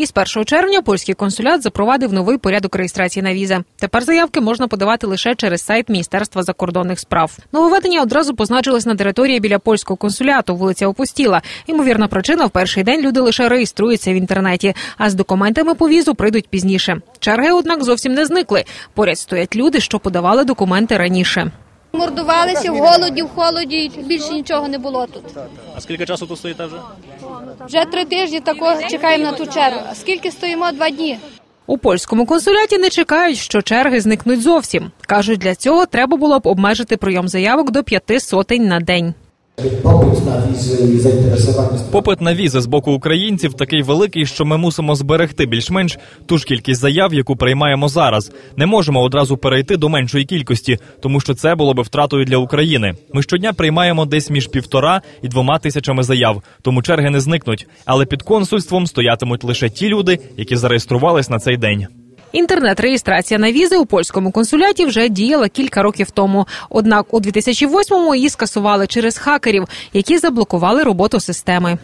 І з 1 червня польський консулят запровадив новий порядок реєстрації на візи. Тепер заявки можна подавати лише через сайт Міністерства закордонних справ. Нововведення одразу позначилось на території біля польського консуляту. Вулиця опустіла. Ймовірна причина в перший день люди лише реєструються в інтернеті, а з документами по візу прийдуть пізніше. Черги, однак, зовсім не зникли. Поряд стоять люди, що подавали документи раніше. Мордувалися в голоді, в холоді, більше нічого не було тут. А скільки часу тут стоїте вже? Вже три тижні також чекаємо на ту чергу. А скільки стоїмо? Два дні. У польському консуляті не чекають, що черги зникнуть зовсім. кажуть, для цього треба було б обмежити прийом заявок до п'яти сотень на день. Popyt na wizy i zainteresowanie Попит на візи з боку українців такий великий, що ми мусимо зберегти більш-менш ту ж кількість заяв, яку приймаємо зараз. Не можемо одразу перейти до меншої кількості, тому що це було би втратою для України. Ми щодня приймаємо десь між півтора і двома тисячами заяв, тому черги не зникнуть. Але під консульством стоятимуть лише ті люди, які зареєструвались на цей день. Інтернет-реєстрація на візи у польському консуляті вже діяла кілька років тому. Однак у 2008-му її скасували через хакерів, які заблокували роботу системи.